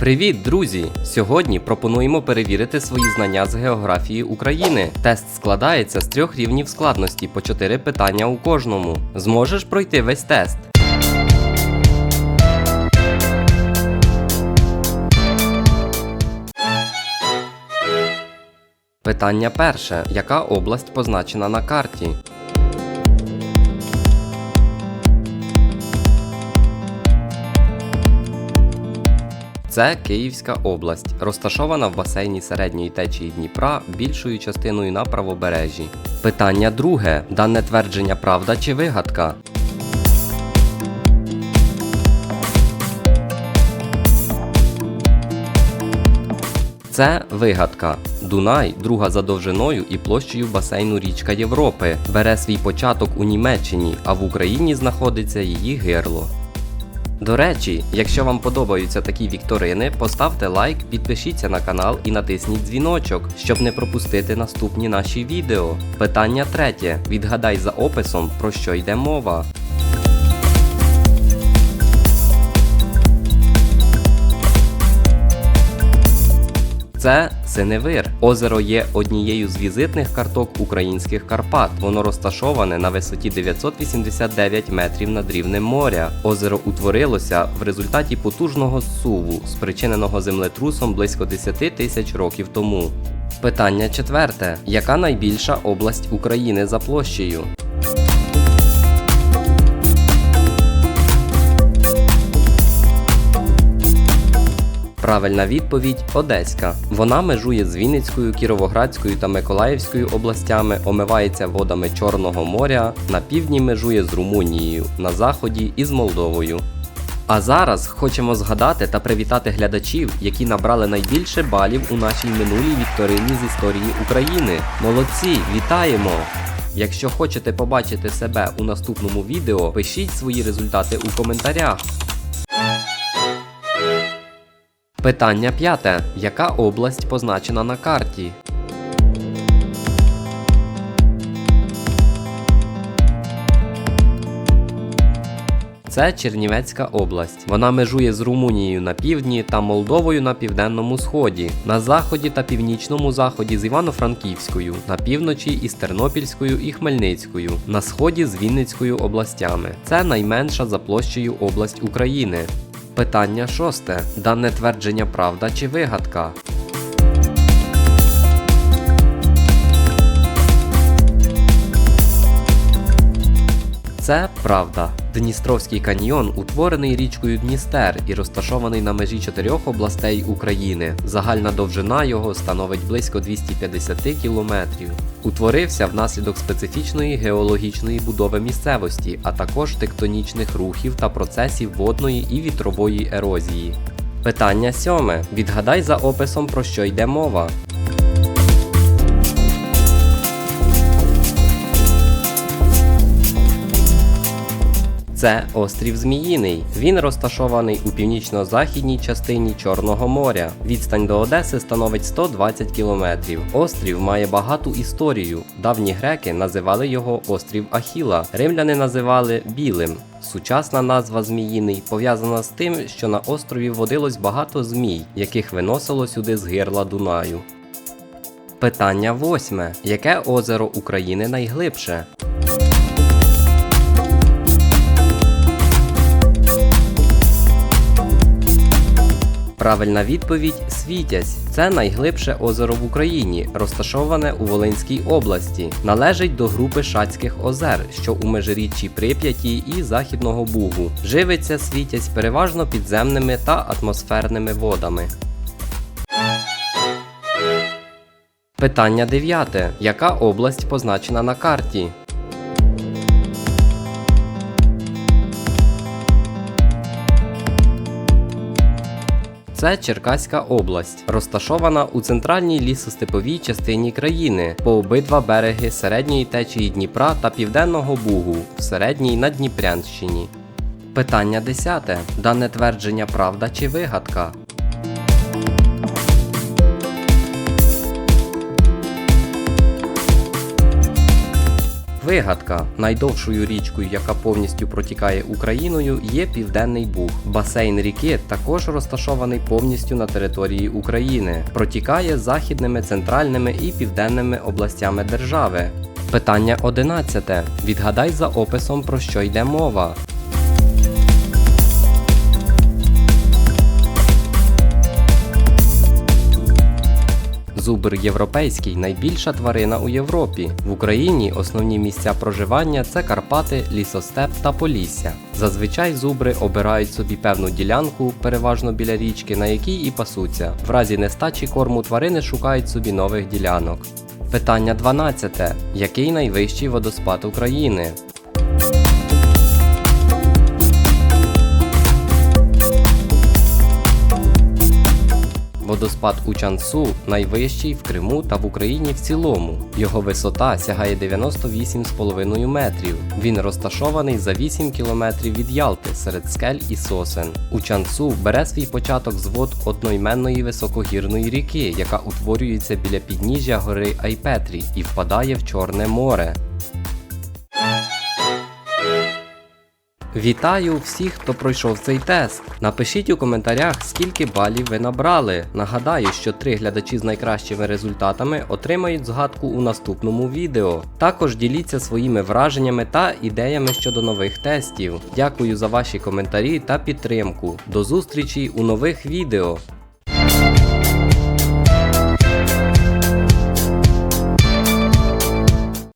Привіт, друзі! Сьогодні пропонуємо перевірити свої знання з географії України. Тест складається з трьох рівнів складності по чотири питання у кожному. Зможеш пройти весь тест. Питання перше. Яка область позначена на карті? Це Київська область, розташована в басейні середньої течії Дніпра, більшою частиною на правобережжі. Питання друге. Дане твердження правда чи вигадка? Це вигадка. Дунай, друга за довжиною і площею басейну річка Європи, бере свій початок у Німеччині, а в Україні знаходиться її гирло. До речі, якщо вам подобаються такі вікторини, поставте лайк, підпишіться на канал і натисніть дзвіночок, щоб не пропустити наступні наші відео. Питання третє. Відгадай за описом, про що йде мова. Це Синевир. Озеро є однією з візитних карток українських Карпат. Воно розташоване на висоті 989 метрів над рівнем моря. Озеро утворилося в результаті потужного зсуву, спричиненого землетрусом близько 10 тисяч років тому. Питання четверте: яка найбільша область України за площею? Правильна відповідь Одеська. Вона межує з Вінницькою, Кіровоградською та Миколаївською областями, омивається водами Чорного моря, на півдні межує з Румунією, на заході із Молдовою. А зараз хочемо згадати та привітати глядачів, які набрали найбільше балів у нашій минулій вікторині з історії України. Молодці, вітаємо! Якщо хочете побачити себе у наступному відео, пишіть свої результати у коментарях. Питання п'яте. Яка область позначена на карті? Це Чернівецька область. Вона межує з Румунією на півдні та Молдовою на південному сході, на заході та північному заході з Івано-Франківською, на півночі із Тернопільською і Хмельницькою, на сході з Вінницькою областями. Це найменша за площею область України. Питання шосте. Дане твердження правда чи вигадка? Це правда. Дністровський каньйон утворений річкою Дністер і розташований на межі чотирьох областей України. Загальна довжина його становить близько 250 кілометрів. Утворився внаслідок специфічної геологічної будови місцевості, а також тектонічних рухів та процесів водної і вітрової ерозії. Питання сьоме. Відгадай за описом про що йде мова. Це острів Зміїний. Він розташований у північно-західній частині Чорного моря. Відстань до Одеси становить 120 кілометрів. Острів має багату історію. Давні греки називали його острів Ахіла, римляни називали Білим. Сучасна назва Зміїний пов'язана з тим, що на острові водилось багато змій, яких виносило сюди з гирла Дунаю. Питання восьме. Яке озеро України найглибше? Правильна відповідь Світязь. Це найглибше озеро в Україні, розташоване у Волинській області. Належить до групи Шацьких озер, що у межиріччі Прип'яті і Західного Бугу. Живиться світязь переважно підземними та атмосферними водами. Питання 9. Яка область позначена на карті? Це Черкаська область, розташована у центральній лісостеповій частині країни по обидва береги середньої течії Дніпра та Південного Бугу в середній Надніпрянщині. Питання 10. Дане твердження правда чи вигадка? Вигадка. Найдовшою річкою, яка повністю протікає Україною, є Південний Буг. Басейн ріки також розташований повністю на території України. Протікає західними, центральними і південними областями держави. Питання 11. Відгадай за описом про що йде мова. Зубр європейський найбільша тварина у Європі. В Україні основні місця проживання це Карпати, лісостеп та Полісся. Зазвичай зубри обирають собі певну ділянку, переважно біля річки, на якій і пасуться. В разі нестачі корму тварини шукають собі нових ділянок. Питання 12. Який найвищий водоспад України? Водоспад Учансу найвищий в Криму та в Україні в цілому. Його висота сягає 98,5 метрів. Він розташований за 8 кілометрів від Ялти серед скель і сосен. Учансу бере свій початок з вод одноіменної високогірної ріки, яка утворюється біля підніжжя гори Айпетрі і впадає в Чорне море. Вітаю всіх, хто пройшов цей тест. Напишіть у коментарях, скільки балів ви набрали. Нагадаю, що три глядачі з найкращими результатами отримають згадку у наступному відео. Також діліться своїми враженнями та ідеями щодо нових тестів. Дякую за ваші коментарі та підтримку. До зустрічі у нових відео.